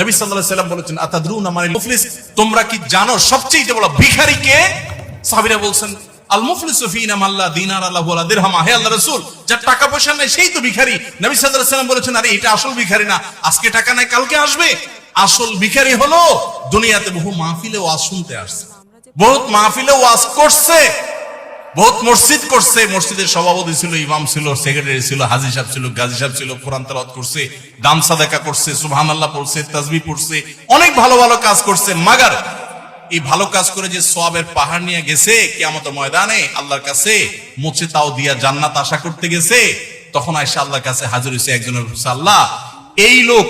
নবী সাল্লাল্লাহু আলাইহি সাল্লাম বলেছেন আতাদরুনা মানিল মুফলিস? তোমরা কি জানো সবচেয়ে বড় ভিখারি কে সাহাবীরা বলছেন আল মুফলিসু ফিনা মাল্লা দিনার আল্লাহু ওয়ালা দিরহাম। হে আল্লাহ রাসূল যার টাকা পয়সা নাই সেই তো ভিখারি। নবী সাল্লাল্লাহু আলাইহি সাল্লাম বলেছেন আরে এটা আসল ভিখারি না। আজকে টাকা নাই কালকে আসবে। আসল ভিখারি হলো দুনিয়াতে বহু মাহফিলে ওয়াজ শুনতে আসছে। বহুত মাহফিলে ওয়াজ করছে। বহুত মসজিদ করছে। মসজিদের সভাপতি ছিল ইমাম ছিল সেক্রেটারি ছিল হাজি সাহেব ছিল গাজী সাহেব ছিল কোরআন করছে দান সাদাকা করছে সুবহানাল্লাহ পড়ছে তাজবি পড়ছে অনেক ভালো ভালো কাজ করছে। মাগার এই ভালো কাজ করে যে সোয়াবের পাহাড় নিয়ে গেছে কিয়ামত ময়দানে আল্লাহর কাছে মুছে তাও দিয়া জান্নাত আশা করতে গেছে তখন আয়সা আল্লাহর কাছে হাজির হয়েছে একজনের বলছে, আল্লাহ এই লোক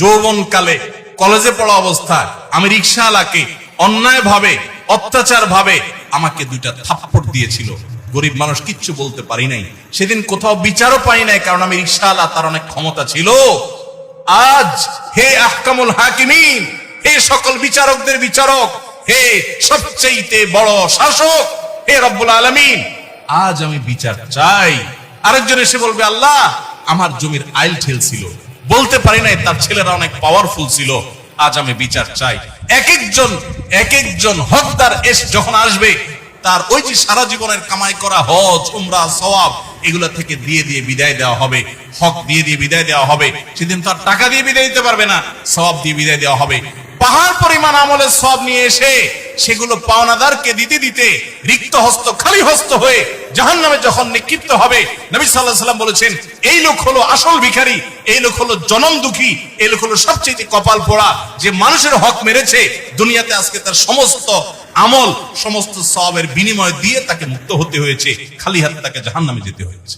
যৌবনকালে কলেজে পড়া অবস্থায় আমি রিক্সাওয়ালাকে অন্যায় ভাবে অত্যাচার ভাবে আমাকে দুইটা থাপ্পড় দিয়েছিল। গরিব মানুষ কিচ্ছু বলতে পারি নাই। সেদিন কোথাও বিচারও পাই নাই, কারণ আমি রিক্সাওয়ালা তার অনেক ক্ষমতা ছিল। আজ হে আহকামুল হাকিমিন, হে সকল বিচারকদের বিচারক, হে সবচেয়ে বড় শাসক, হে রব্বুল আলমিন, আজ আমি বিচার চাই। আরেকজন এসে বলবে, আল্লাহ, আমার জমির আইল ঠেল ছিল। বলতে পারি নাই, তার ছেলেরা অনেক পাওয়ারফুল ছিল। আজ আমি বিচার চাই। এক একজন এক একজন হকদার এস যখন আসবে, তার ওই যে সারা জীবনের কামাই করা হজ, উমরা, সওয়াব, এগুলা থেকে দিয়ে দিয়ে বিদায় দেওয়া হবে। হক দিয়ে দিয়ে বিদায় দেওয়া হবে। সেদিন তার টাকা দিয়ে বিদায় দিতে পারবে না, সওয়াব দিয়ে বিদায় দেওয়া হবে। পাহাড় পরিমাণ আমলের সব নিয়ে এসে সেগুলো পাওনাদারকে দিতে দিতে রিক্ত হস্ত খালি হস্ত হয়ে জাহান নামে যখন নিক্ষিপ্ত হবে, নবী সাল্লাহ সাল্লাম বলেছেন, এই লোক হলো আসল ভিখারি এই লোক হলো জনম দুঃখী এই লোক হলো সবচেয়ে কপাল পোড়া, যে মানুষের হক মেরেছে, দুনিয়াতে আজকে তার সমস্ত আমল, সমস্ত সবের বিনিময় দিয়ে তাকে মুক্ত হতে হয়েছে, খালি হাতে তাকে জাহান নামে যেতে হয়েছে।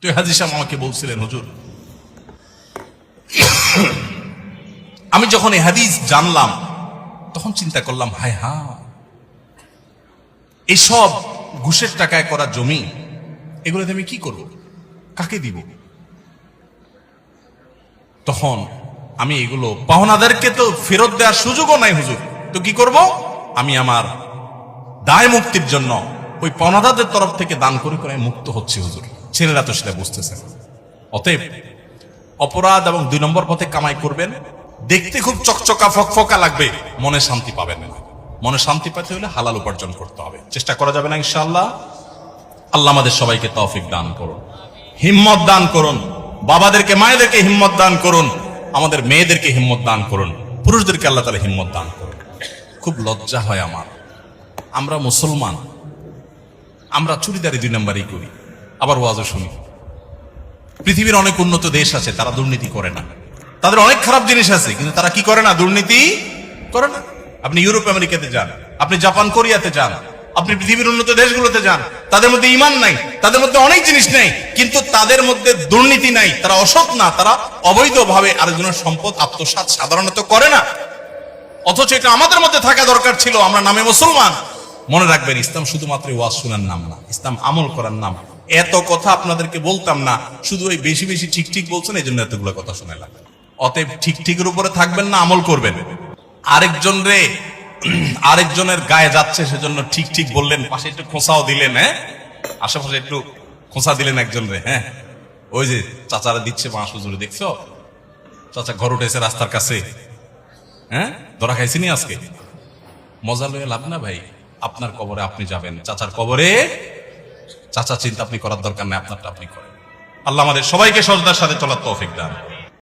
তো হাজি সাহেব আমাকে বলছিলেন, হুজুর, আমি যখন এই হাদিস জানলাম, তখন চিন্তা করলাম, হায় হা এসব ঘুষের টাকায় করা জমি, এগুলোতে আমি কি করব? কাকে দিব? তখন আমি এগুলো পাওনাদারকে তো ফেরত দেওয়ার সুযোগও নাই হুজুর। তো কি করব? আমি আমার দায় মুক্তির জন্য ওই পাওনাদারদের তরফ থেকে দান করে করে মুক্ত হচ্ছে হুজুর। ছেলেরা তো সেটা বুঝতেছে। অতএব অপরাধ এবং দুই নম্বর পথে কামাই করবেন। দেখতে খুব চকচকা, ফকফকা লাগবে। মনে শান্তি পাবেন না। মনে শান্তি পেতে হলে হালাল উপার্জন করতে হবে। চেষ্টা করা যাবে না ইনশাআল্লাহ। আল্লাহ আমাদের সবাইকে তৌফিক দান করুন। হিম্মত দান করুন। বাবাদেরকে, মায়েদেরকে হিম্মত দান করুন। আমাদের মেয়েদেরকে হিম্মত দান করুন। পুরুষদেরকে আল্লাহ তালা হিম্মত দান করুন। খুব লজ্জা হয় আমার। আমরা মুসলমান। আমরা চুরিদারি দুই নম্বরই করি। আবার ওয়াজও শুনি। পৃথিবীর অনেক উন্নত দেশ আছে, তারা দুর্নীতি করে না। তাদের অনেক খারাপ জিনিস আছে, কিন্তু তারা কি করে না? দুর্নীতি করে না। আপনি ইউরোপ, আমেরিকাতে যান। আপনি জাপান, কোরিয়াতে যান। আপনি পৃথিবীর উন্নত দেশগুলোতে যান, তাদের মধ্যে ইমান নাই, তাদের মধ্যে অনেক জিনিস নেই, কিন্তু তাদের মধ্যে দুর্নীতি নাই, তারা অসৎ না, তারা অবৈধভাবে আরেকজনের সম্পদ আত্মসাৎ সাধারণত করে না। অথচ এটা আমাদের মধ্যে থাকা দরকার ছিল, আমরা নামে মুসলমান। মনে রাখবেন, ইসলাম শুধুমাত্র ওয়াজ শোনার নাম না, ইসলাম আমল করার নাম। এত কথা আপনাদেরকে বলতাম না, শুধু ওই বেশি বেশি ঠিক ঠিক বলছেন, এই জন্য এতগুলো কথা শুনে লাগে অতএব ঠিক ঠিকের উপরে থাকবেন না, আমল করবেন। আরেকজন রে আরেকজনের গায়ে যাচ্ছে সেজন্য ঠিক ঠিক বললেন, পাশে একটু খোঁসাও দিলেন হ্যাঁ? আশেপাশে একটু খোঁসা দিলেন একজন রে হ্যাঁ? ওই যে চাচারা দিচ্ছে বাঁশ হুজুরে, দেখছ? চাচা ঘর উঠেছে রাস্তার কাছে হ্যাঁ? ধরা খাইছি নি আজকে? মজা লয়ে লাভ না ভাই, আপনার কবরে আপনি যাবেন, চাচার কবরে চাচা চিন্তা আপনি করার দরকার নেই, আপনারটা আপনি করেন। আল্লাহ আমাদের সবাইকে সজদার সাথে চলার তৌফিক দান।